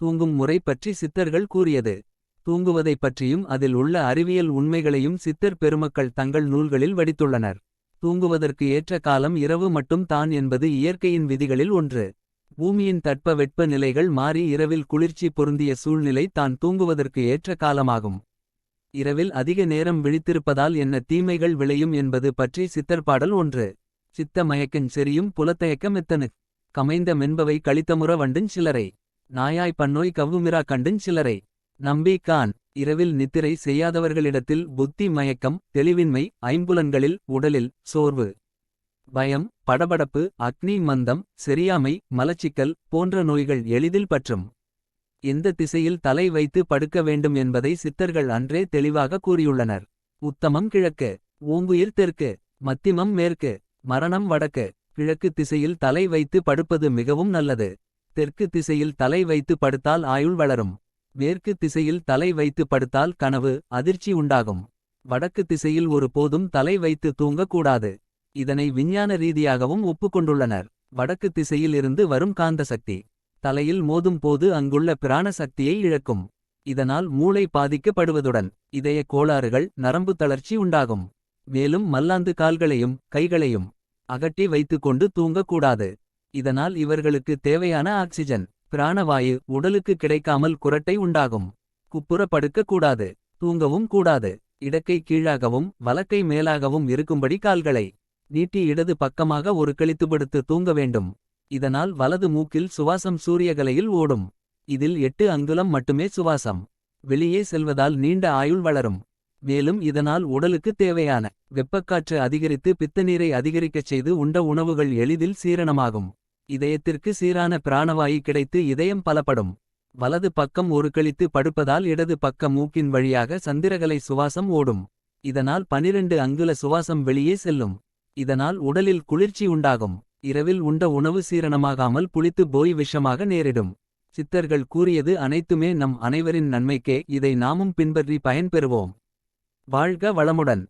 தூங்கும் முறை பற்றி சித்தர்கள் கூறியது. தூங்குவதைப் பற்றியும் அதில் உள்ள அறிவியல் உண்மைகளையும் சித்தர் பெருமக்கள் தங்கள் நூல்களில் வடித்துள்ளனர். தூங்குவதற்கு ஏற்ற காலம் இரவு மட்டும் தான் என்பது இயற்கையின் விதிகளில் ஒன்று. பூமியின் தட்ப வெட்ப நிலைகள் மாறி இரவில் குளிர்ச்சி பொருந்திய சூழ்நிலை தான் தூங்குவதற்கு ஏற்ற காலமாகும். இரவில் அதிக நேரம் விழித்திருப்பதால் என்ன தீமைகள் விளையும் என்பது பற்றி சித்தற்பாடல் ஒன்று. சித்த மயக்கஞ் செறியும் புலத்தயக்கம் எத்தனு கமைந்த மென்பவை கழித்தமுற வண்டின் சிலரை. நாயாய் பன்னோய் கவ்வுமிரா கண்டுஞ் சிலரை. நம்பி கான் இரவில் நித்திரை செய்யாதவர்களிடத்தில் புத்தி மயக்கம் தெளிவின்மை ஐம்புலன்களில் உடலில் சோர்வு. பயம் படபடப்பு அக்னி மந்தம் செரியாமை மலச்சிக்கல் போன்ற நோய்கள் எளிதில் பற்றும். எந்த திசையில் தலை வைத்து படுக்க வேண்டும் என்பதை சித்தர்கள் அன்றே தெளிவாக கூறியுள்ளனர். உத்தமம் கிழக்கு ஓங்குயிர் தெற்கு மத்திமம் மேற்கு மரணம் வடக்கு. கிழக்கு திசையில் தலை வைத்து படுப்பது மிகவும் நல்லது. தெற்கு திசையில் தலை வைத்து படுத்தால் ஆயுள் வளரும். மேற்கு திசையில் தலை வைத்து படுத்தால் கனவு அதிர்ச்சி உண்டாகும். வடக்கு திசையில் ஒரு போதும் தலை வைத்து தூங்கக்கூடாது இதனை விஞ்ஞான ரீதியாகவும் ஒப்புக்கொண்டுள்ளனர். வடக்கு திசையில் இருந்து வரும் காந்த சக்தி. தலையில் மோதும் போது அங்குள்ள பிராண சக்தியை இழக்கும். இதனால் மூளை பாதிக்கப்படுவதுடன். இதய கோளாறுகள் நரம்பு தளர்ச்சி உண்டாகும். மேலும் மல்லாந்து கால்களையும் கைகளையும். அகட்டி வைத்துக்கொண்டு தூங்கக்கூடாது இதனால் இவர்களுக்கு தேவையான ஆக்சிஜன். பிராணவாயு உடலுக்கு கிடைக்காமல் குரட்டை உண்டாகும். குப்புறப்படுக்கக் கூடாது. தூங்கவும் கூடாது. இடக்கை கீழாகவும் வலக்கை மேலாகவும் இருக்கும்படி கால்களை. நீட்டி இடது பக்கமாக ஒரு கழித்துபடுத்து தூங்க வேண்டும். இதனால் வலது மூக்கில் சுவாசம் சூரியகலையில் ஓடும். இதில் எட்டு அங்குலம் மட்டுமே சுவாசம். வெளியே செல்வதால் நீண்ட ஆயுள் வளரும். மேலும் இதனால் உடலுக்கு தேவையான வெப்பக்காற்று அதிகரித்து பித்தநீரை அதிகரிக்கச் செய்து உண்ட உணவுகள் எளிதில் சீரணமாகும். இதயத்திற்கு சீரான பிராணவாயு கிடைத்து இதயம் பலப்படும். வலது பக்கம் ஒரு கழித்து படுப்பதால் இடது பக்க மூக்கின் வழியாக சந்திரகலை சுவாசம் ஓடும். இதனால் 12 அங்குல சுவாசம் வெளியே செல்லும். இதனால் உடலில் குளிர்ச்சி உண்டாகும். இரவில் உண்ட உணவு சீரணமாகாமல் புளித்து போய் விஷமாக நேரிடும். சித்தர்கள் கூறியது அனைத்துமே நம் அனைவரின் நன்மைக்கே இதை நாமும் பின்பற்றி பயன்பெறுவோம். வாழ்க வளமுடன்.